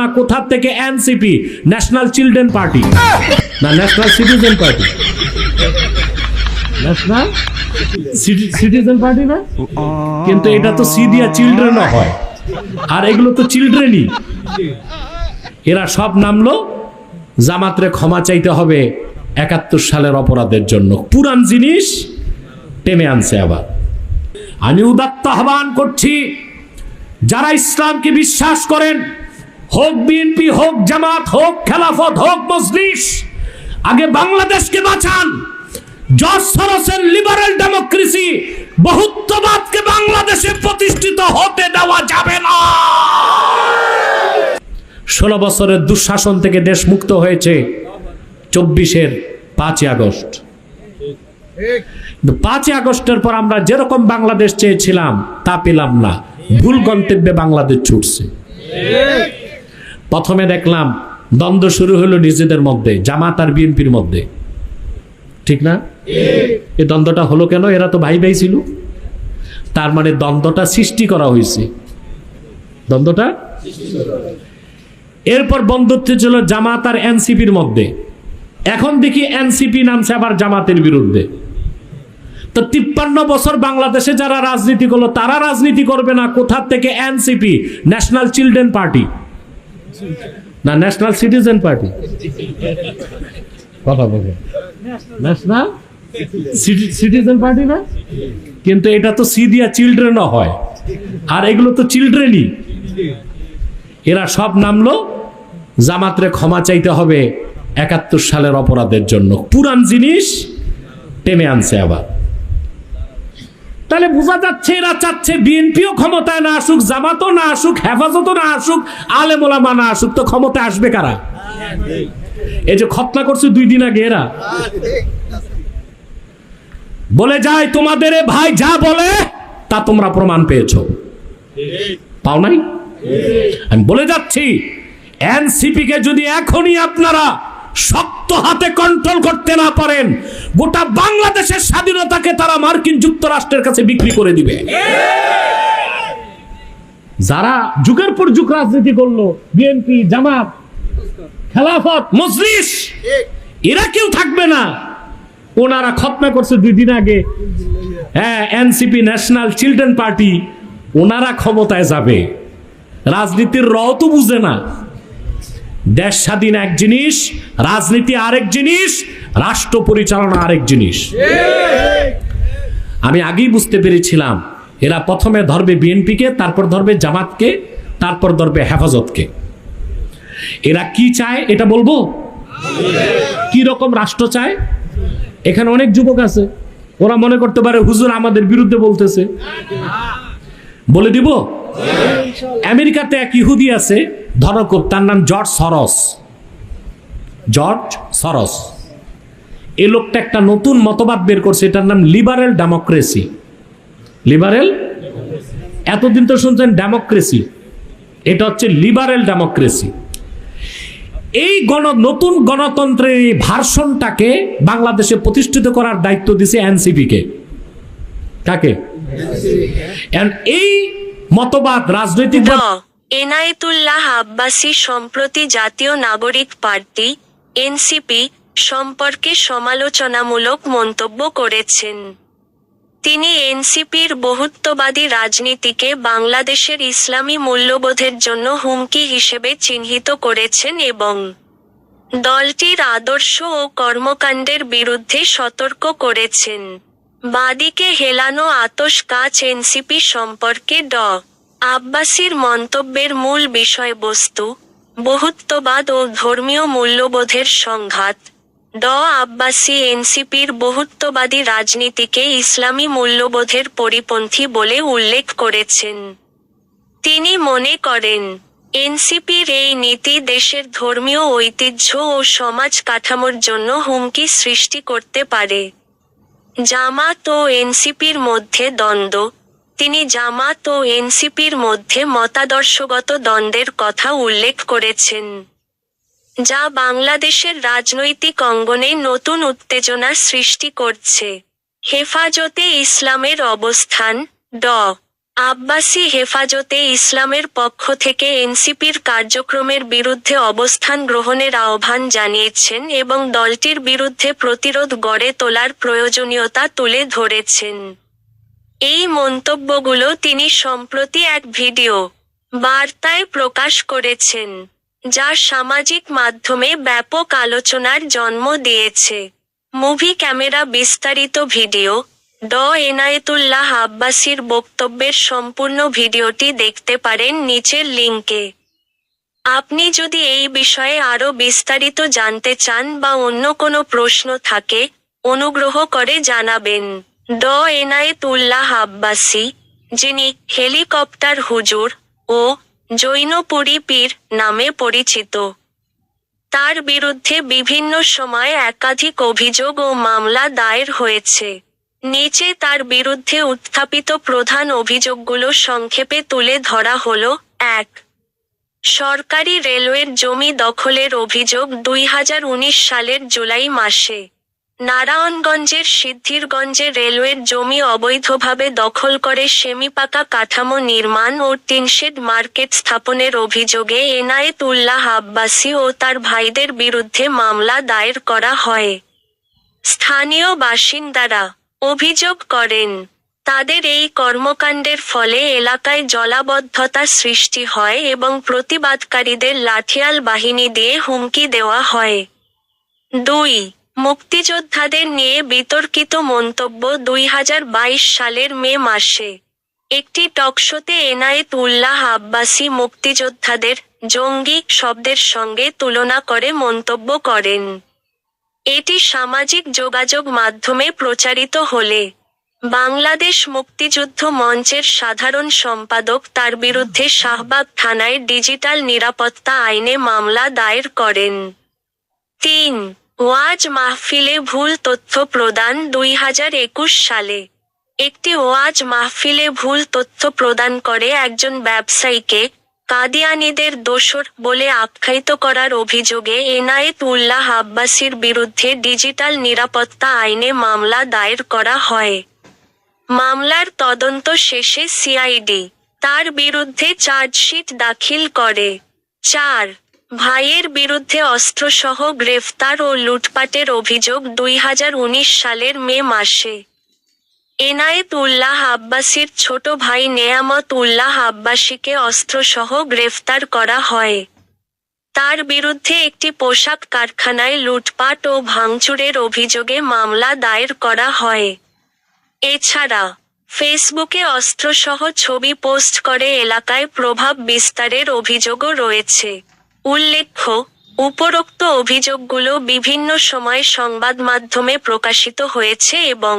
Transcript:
না কোথা থেকে? এনসিপি ন্যাশনাল চিলড্রেন পার্টি না national citizen party national citizen party না? কিন্তু এটা তো সি দিয়া চিলড্রেনও হয়। আর এগুলো তো চিলড্রেনই এরা সব নামলো জামাতরে ক্ষমা চাইতে হবে একাত্তর সালের অপরাধের জন্য। পুরান জিনিস টেনে আনছে আবার। আমি উদাত্ত আহ্বান করছি যারা ইসলামকে বিশ্বাস করেন হোক বিএনপি, হোক জামাত, হোক খেলাফত, হোক মজলিস, আগে বাংলাদেশকে বাঁচান। জর্জ সরসের লিবারেল ডেমোক্রেসি বহুত্ববাদকে বাংলাদেশে প্রতিষ্ঠিত হতে দেওয়া যাবে না। ষোলো বছরের দুঃশাসন থেকে দেশ মুক্ত হয়েছে চব্বিশের পাঁচই আগস্ট। পাঁচই আগস্টের পর আমরা যেরকম বাংলাদেশ চেয়েছিলাম, তা পেলাম না। ভুল গন্তব্যে বাংলাদেশ ছুটছে। প্রথমে দেখলাম দ্বন্দ্ব শুরু হলো নিজেদের মধ্যে জামাত আর বিএনপির মধ্যে। ঠিক না? এই দ্বন্দ্বটা হলো কেন? এরা তো ভাই ভাই ছিল। তার মানে দ্বন্দ্বটা সৃষ্টি করা হয়েছে। দ্বন্দ্বটা এরপর বন্ধুত্ব ছিল জামাত আর এনসিপির মধ্যে। এখন দেখি এনসিপি নামছে আবার জামাতের বিরুদ্ধে। তো তিপ্পান্ন বছর বাংলাদেশে যারা রাজনীতি করল তারা রাজনীতি করবে না। কোথার থেকে? এনসিপি ন্যাশনাল চিলড্রেন পার্টি না ন্যাশনাল সিটিজেন পার্টি কথা বলে ন্যাশনাল সিটিজেন পার্টি না? কিন্তু এটা তো সি দিয়া চিলড্রেনও হয়। আর এগুলো তো চিলড্রেনই এরা সব নামলো জামাতরে ক্ষমা চাইতে হবে একাত্তর সালের অপরাধের জন্য। পুরান জিনিস টেনে আনছে আবার। তাহলে বোঝা যাচ্ছে এরা চাচ্ছে বিএনপিও ক্ষমতায় না আসুক, জামাতও না আসুক, হেফাজতও না আসুক, আলেমোলামা না আসুক, তো ক্ষমতায় আসবে কারা? এই যে খতনা করছে দুই দিন আগে এরা। বলে যায় তোমাদের ভাই যা বলে, তা তোমরা প্রমাণ পেয়েছ। পাও নাই? আমি বলে যাচ্ছি এনসিপি কে যদি এখনই আপনারা শক্ত হাতে কন্ট্রোল করতে না পারেন, গোটা বাংলাদেশের স্বাধীনতাকে তারা মার্কিন যুক্তরাষ্ট্রের কাছে বিক্রি করে দিবে। যারা যুগের পর যুগ রাজনীতি করল, বিএনপি, জামাত, খেলাফত, মজলিস, এরা কেউ থাকবে না। ওনারা খতনা করছে দুই দিন আগে। হ্যাঁ এনসিপি ন্যাশনাল চিলড্রেন পার্টি ওনারা ক্ষমতায় যাবে। রাজনীতির র তো বুঝে না। দেশ স্বাধীন এক জিনিস, রাজনীতি আরেক জিনিস, রাষ্ট্র পরিচালনা আরেক জিনিস। আমি আগেই বুঝতে পেরেছিলাম, এরা প্রথমে ধরবে বিএনপিকে, তারপর ধরবে জামাতকে, তারপর ধরবে হেফাজতকে। এরা কি চায় এটা বলব? কি রকম রাষ্ট্র চায়? এখানে অনেক যুবক আছে, ওরা মনে করতে পারে হুজুর আমাদের বিরুদ্ধে বলতেছে। বলে দিব? আমেরিকাতে এক ইহুদি আছে ধরকুব তার নাম জর্জ সরস। জর্জ সরস। এই লোকটা একটা নতুন মতবাদ বের করছে এটার নাম লিবারেল ডেমোক্রেসি। লিবারেল? এতদিন তো শুনছেন ডেমোক্রেসি। এটা হচ্ছে লিবারেল ডেমোক্রেসি। এই গণ নতুন গণতন্ত্রের এই ভার্সনটাকে বাংলাদেশে প্রতিষ্ঠিত করার দায়িত্ব দিছে এনসিপি কে? কাকে এই মতবাদ রাজনৈতিক এনায়েতুল্লাহ আব্বাসী সম্প্রতি জাতীয় নাগরিক পার্টি, এনসিপি সম্পর্কে সমালোচনামূলক মন্তব্য করেছেন। তিনি এনসিপির বহুত্ববাদী রাজনীতিকে বাংলাদেশের ইসলামী মূল্যবোধের জন্য হুমকি হিসেবে চিহ্নিত করেছেন এবং দলটির আদর্শ ও কর্মকাণ্ডের বিরুদ্ধে সতর্ক করেছেন। বাদিকে হেলানো আতস কাজ এনসিপি সম্পর্কে ড আব্বাসির মন্তব্যের মূল বিষয়বস্তু বহুত্ববাদ ও ধর্মীয় মূল্যবোধের সংঘাত। ড. আব্বাসি এনসিপির বহুত্ববাদী রাজনীতিকে ইসলামী মূল্যবোধের পরিপন্থী বলে উল্লেখ করেছেন। তিনি মনে করেন, এনসিপির এই নীতি দেশের ধর্মীয় ঐতিহ্য ও সমাজ কাঠামোর জন্য হুমকি সৃষ্টি করতে পারে। জামাত ও এনসিপির মধ্যে দ্বন্দ্ব তিনি জামাত ও এনসিপির মধ্যে মতাদর্শগত দ্বন্দ্বের কথা উল্লেখ করেছেন, যা বাংলাদেশের রাজনৈতিক অঙ্গনে নতুন উত্তেজনা সৃষ্টি করছে। হেফাজতে ইসলামের অবস্থান, ড। আব্বাসি হেফাজতে ইসলামের পক্ষ থেকে এনসিপির কার্যক্রমের বিরুদ্ধে অবস্থান গ্রহণের আহ্বান জানিয়েছেন এবং দলটির বিরুদ্ধে প্রতিরোধ গড়ে তোলার প্রয়োজনীয়তা তুলে ধরেছেন। এই মন্তব্যগুলো তিনি সম্প্রতি এক ভিডিও বার্তায় প্রকাশ করেছেন, যা সামাজিক মাধ্যমে ব্যাপক আলোচনার জন্ম দিয়েছে। মুভি ক্যামেরা বিস্তারিত ভিডিও, ড এনায়েতুল্লাহ আব্বাসির বক্তব্যের সম্পূর্ণ ভিডিওটি দেখতে পারেন নিচের লিঙ্কে আপনি যদি এই বিষয়ে আরও বিস্তারিত জানতে চান বা অন্য কোনো প্রশ্ন থাকে, অনুগ্রহ করে জানাবেন। ড এনায়েতুল্লাহ আব্বাসি যিনি হেলিকপ্টার হুজুর ও জৈনপুরী পীর নামে পরিচিত। তার বিরুদ্ধে বিভিন্ন সময়ে একাধিক অভিযোগ ও মামলা দায়ের হয়েছে। নিচে তার বিরুদ্ধে উত্থাপিত প্রধান অভিযোগগুলো সংক্ষেপে তুলে ধরা হল, এক, সরকারি রেলওয়ের জমি দখলের অভিযোগ দুই হাজার উনিশ সালের জুলাই মাসে। নারায়ণগঞ্জের সিদ্ধিরগঞ্জে রেলওয়ের জমি অবৈধভাবে দখল করে সেমিপাকা কাঠামো নির্মাণ ও টিনশেড মার্কেট স্থাপনের অভিযোগে এনায়েত উল্লাহ আব্বাসী ও তার ভাইদের বিরুদ্ধে মামলা দায়ের করা হয়। স্থানীয় বাসিন্দারা অভিযোগ করেন, তাদের এই কর্মকাণ্ডের ফলে এলাকায় জলাবদ্ধতা সৃষ্টি হয় এবং প্রতিবাদকারীদের লাঠিয়াল বাহিনী দিয়ে হুমকি দেওয়া হয়। দুই মুক্তিযোদ্ধাদের নিয়ে বিতর্কিত মন্তব্য দুই হাজার বাইশ সালের মে মাসে। একটি টকশোতে এনায়েত উল্লাহ আব্বাসী মুক্তিযোদ্ধাদের জঙ্গি শব্দের সঙ্গে তুলনা করে মন্তব্য করেন। এটি সামাজিক যোগাযোগ মাধ্যমে প্রচারিত হলে বাংলাদেশ মুক্তিযুদ্ধ মঞ্চের সাধারণ সম্পাদক তার বিরুদ্ধে শাহবাগ থানায় ডিজিটাল নিরাপত্তা আইনে মামলা দায়ের করেন। তিন ওয়াজ মাহফিলে ভুল তথ্য প্রদান দুই হাজার একুশ সালে। একটি ওয়াজ মাহফিলে ভুল তথ্য প্রদান করে একজন ব্যবসায়ীকে কাদিয়ানিদের দোসর বলে আখ্যায়িত করার অভিযোগে এনায়েত উল্লাহ আব্বাসীর বিরুদ্ধে ডিজিটাল নিরাপত্তা আইনে মামলা দায়ের করা হয়। মামলার তদন্ত শেষে সিআইডি তার বিরুদ্ধে চার্জশিট দাখিল করে। চার ভাইয়ের বিরুদ্ধে অস্ত্রসহ গ্রেফতার ও লুটপাটের অভিযোগ দুই হাজার উনিশ সালের মে মাসে। এনায়েত উল্লাহ আব্বাসীর ছোট ভাই নেয়ামত উল্লাহ আব্বাসীকে অস্ত্রসহ গ্রেফতার করা হয়। তার বিরুদ্ধে একটি পোশাক কারখানায় লুটপাট ও ভাঙচুরের অভিযোগে মামলা দায়ের করা হয়। এছাড়া, ফেসবুকে অস্ত্রসহ ছবি পোস্ট করে এলাকায় প্রভাব বিস্তারের অভিযোগও রয়েছে। উল্লেখ্য উপরোক্ত অভিযোগগুলো বিভিন্ন সময় সংবাদ মাধ্যমে প্রকাশিত হয়েছে এবং